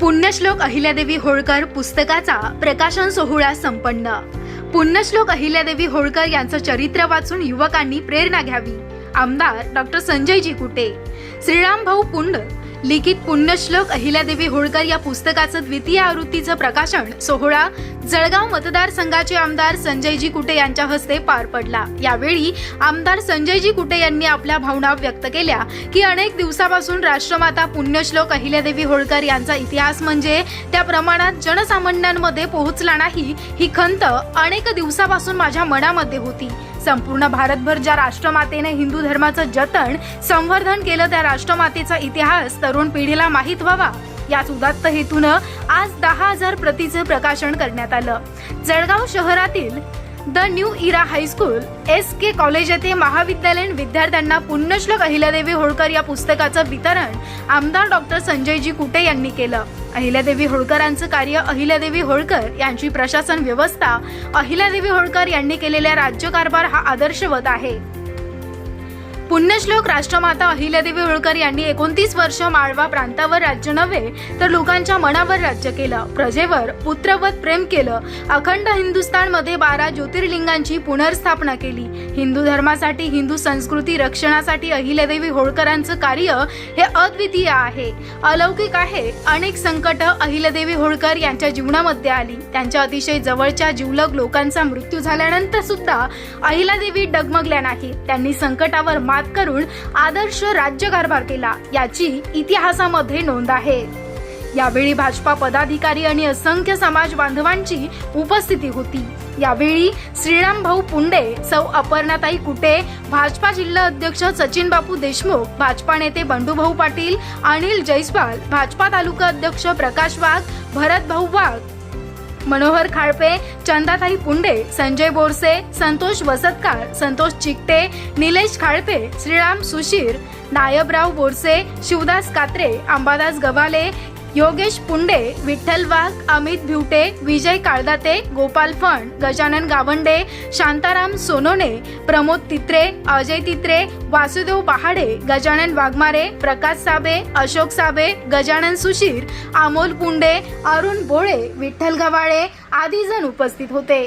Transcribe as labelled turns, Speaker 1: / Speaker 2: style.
Speaker 1: पुण्यश्लोक अहिल्यादेवी होळकर पुस्तकाचा प्रकाशन सोहळा संपन्न. पुण्यश्लोक अहिल्यादेवी होळकर यांचं चरित्र वाचून युवकांनी प्रेरणा घ्यावी. आमदार डॉक्टर संजयजी कुटे. श्रीराम भाऊ पुंड लिखित पुण्यश्लोक अहिल्यादेवी होळकर या पुस्तकाचं द्वितीय आवृत्तीचं प्रकाशन सोहळा जळगाव मतदारसंघाचे आमदार संजयजी कुटे यांच्या हस्ते पार पडला. यावेळी आमदार संजयजी कुटे यांनी आपल्या भावना व्यक्त केल्या की अनेक दिवसापासून राष्ट्रमाता पुण्यश्लोक अहिल्यादेवी होळकर यांचा इतिहास म्हणजे त्या प्रमाणात जनसामान्यांमध्ये पोहोचला नाही ही खंत अनेक दिवसापासून माझ्या मनामध्ये होती. संपूर्ण भारतभर ज्या राष्ट्रमातेने हिंदू धर्माचं जतन संवर्धन केलं त्या राष्ट्रमातेचा इतिहास तरुण पिढीला माहीत व्हावा. याच उदात्त हेतूनं आज दहा हजार प्रतीचं प्रकाशन करण्यात आलं. जळगाव शहरातील the new era high school S K college येथे महाविद्यालयीन विद्यार्थ्यांना पुण्यश्लोक अहिल्यादेवी होळकर या पुस्तकाचं वितरण आमदार डॉक्टर संजयजी कुटे यांनी केलं. अहिल्यादेवी होळकरांचं कार्य अहिल्यादेवी होळकर यांची प्रशासन व्यवस्था अहिल्यादेवी होळकर यांनी केलेल्या राज्यकारभार हा आदर्शवत आहे. पुण्यश्लोक राष्ट्रमाता अहिल्यादेवी होळकर यांनी एकोणतीस वर्ष माळवा प्रांतावर राज्य नव्हे तर लोकांच्या मनावर राज्य केलं. प्रजेवर पुत्रवत प्रेम केलं. अखंड हिंदुस्थानमध्ये बारा ज्योतिर्लिंगांची पुनर्स्थापना केली. हिंदू धर्मासाठी हिंदू संस्कृती रक्षणासाठी अहिल्यादेवी होळकरांचं कार्य हे अद्वितीय आहे. अलौकिक आहे. अनेक संकट अहिल्यादेवी होळकर यांच्या जीवनामध्ये आली. त्यांच्या अतिशय जवळच्या जिवलग लोकांचा मृत्यू झाल्यानंतर सुद्धा अहिल्यादेवी डगमगल्या नाही त्यांनी संकटावर मात करून आदर्श राज्यकारभार केला याची इतिहासामध्ये नोंद आहे. यावेळी भाजपा पदाधिकारी आणि असंख्य समाज बांधवांची उपस्थिती होती. यावेळी श्रीराम भाऊ पुंडे सौ अपर्णाताई कुटे भाजपा जिल्हा अध्यक्ष सचिन बापू देशमुख भाजपा नेते बंडूभाऊ पाटील अनिल जैस्वाल भाजपा तालुका अध्यक्ष प्रकाश वाघ भरत भाऊ वाघ मनोहर खाळपे चंदाताई पुंडे संजय बोरसे संतोष वसतकार संतोष चिकटे निलेश खाळपे श्रीराम सुशीर नायबराव बोरसे शिवदास कात्रे अंबादास गव्हाले योगेश पुंडे विठ्ठल वाघ अमित भिवटे विजय काळदाते गोपाल फण गजानन गावंडे शांताराम सोनोने प्रमोद तित्रे अजय तित्रे वासुदेव पहाडे गजानन वाघमारे प्रकाश साबे अशोक साबे गजानन सुशीर अमोल पुंडे अरुण बोळे विठ्ठल गव्हाळे आदी जण उपस्थित होते.